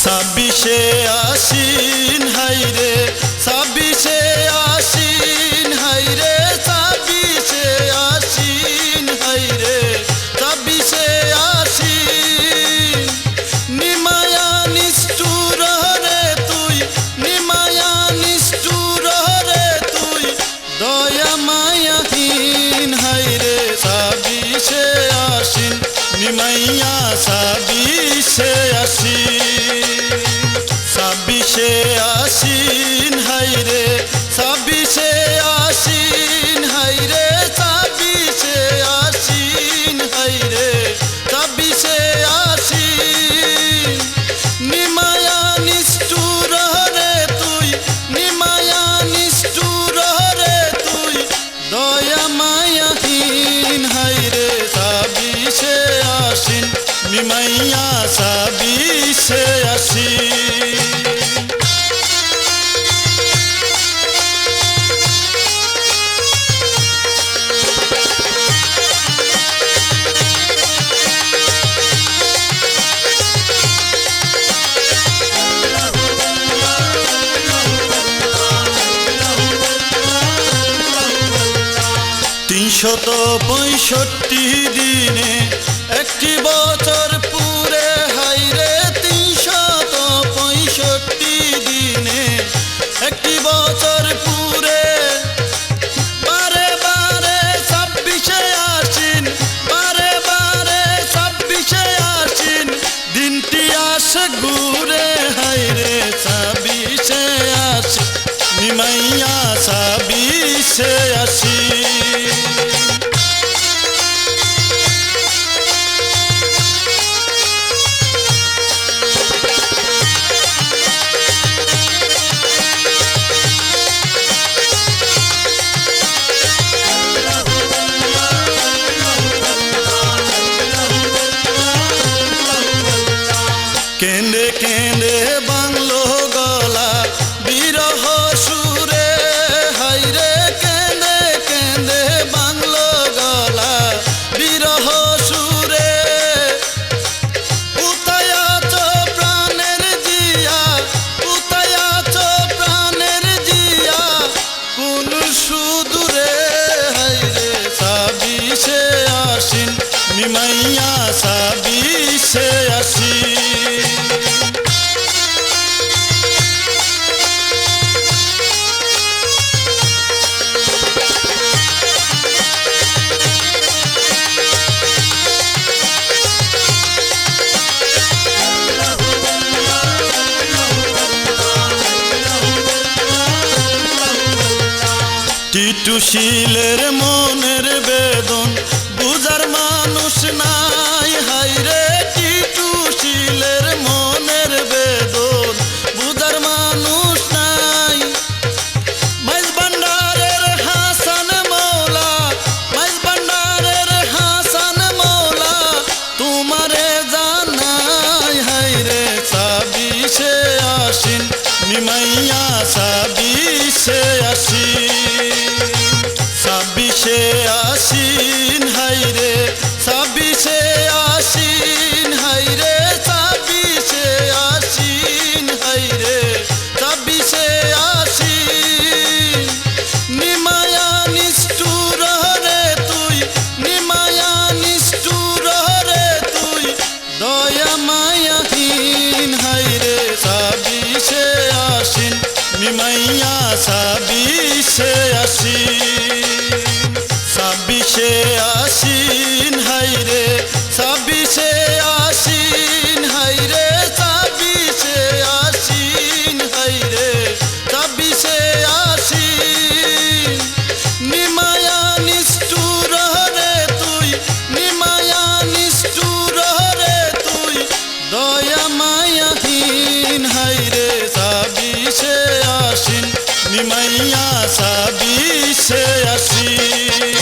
ছাব্বিশে আশ্বিন হাইরে ছাব্বিশে আশ্বিন নিমাইয়া আসি ছাব্বিশে আশ্বিন হাইরে ছাব্বিশে নিমাইয়া ছাব্বিশে আশ্বিন তিনশত পঁয়ষট্টি দিনে একটি বছর পুরে হাইরে তিনশত পঁয়ষট্টি দিনে একটি বছর পুরে। বারে বারে ছাব্বিশে আসিন বারে বারে ছাব্বিশে আসিন দিনটি আসে ঘুরে হাইরে ছাব্বিশে আসিন নিমাইয়া ছাব্বিশে আসি টিটুশিলের মনের ছাব্বিশে আসিন হাইরে ছাব্বিশে আসিন হাইরে ছাব্বিশে আসিন হাইরে ছাব্বিশে আসিন নিমায়া নিষ্ঠুর রে তুই, নিমায়া নিষ্ঠুর রে তুই, দয়া মায়াহীন হাইরে ছাব্বিশে আসিন নিমাইয়া ছাব্বিশে আসিন আসিন নিমাইয়া সাবিসে আসিন